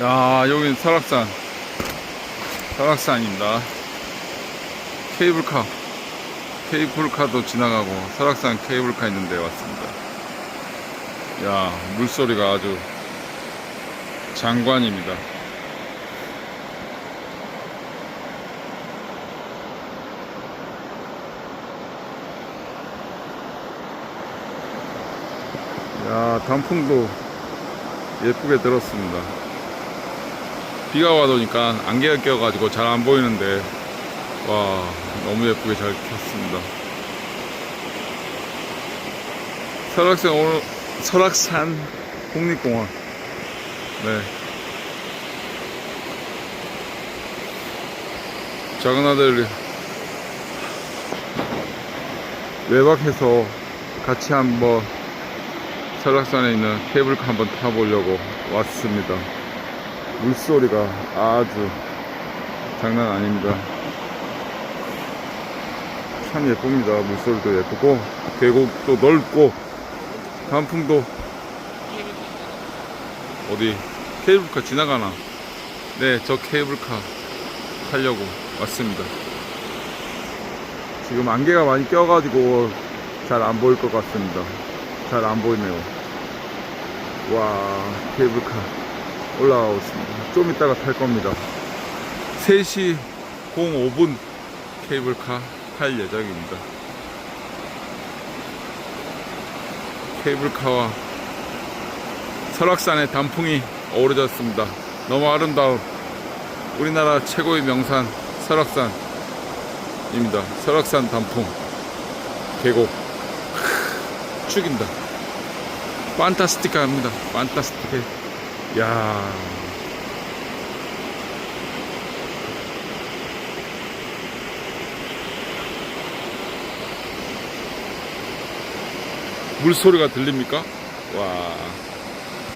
야, 여긴 설악산. 설악산입니다. 케이블카. 케이블카도 지나가고, 설악산 케이블카 있는 데 왔습니다. 야, 물소리가 아주 장관입니다. 야, 단풍도 예쁘게 들었습니다. 비가 와도니까 안개가 껴가지고 잘 안 보이는데, 와, 너무 예쁘게 잘 켰습니다. 설악산 오늘, 설악산 국립공원. 네. 작은 아들 외박해서 같이 한번 설악산에 있는 케이블카 한번 타보려고 왔습니다. 물소리가 아주 장난 아닙니다. 참 예쁩니다. 물소리도 예쁘고, 계곡도 넓고, 단풍도 어디 케이블카 지나가나? 네, 저 케이블카 타려고 왔습니다. 지금 안개가 많이 껴가지고 잘 안 보일 것 같습니다. 잘 안 보이네요. 와, 케이블카 올라가고 있습니다. 좀 이따가 탈 겁니다. 3시 05분 케이블카 탈 예정입니다. 케이블카와 설악산의 단풍이 어우러졌습니다. 너무 아름다운 우리나라 최고의 명산 설악산입니다. 설악산 단풍 계곡 크, 죽인다. 판타스티카합니다. 판타스티케. 야. 물소리가 들립니까? 와.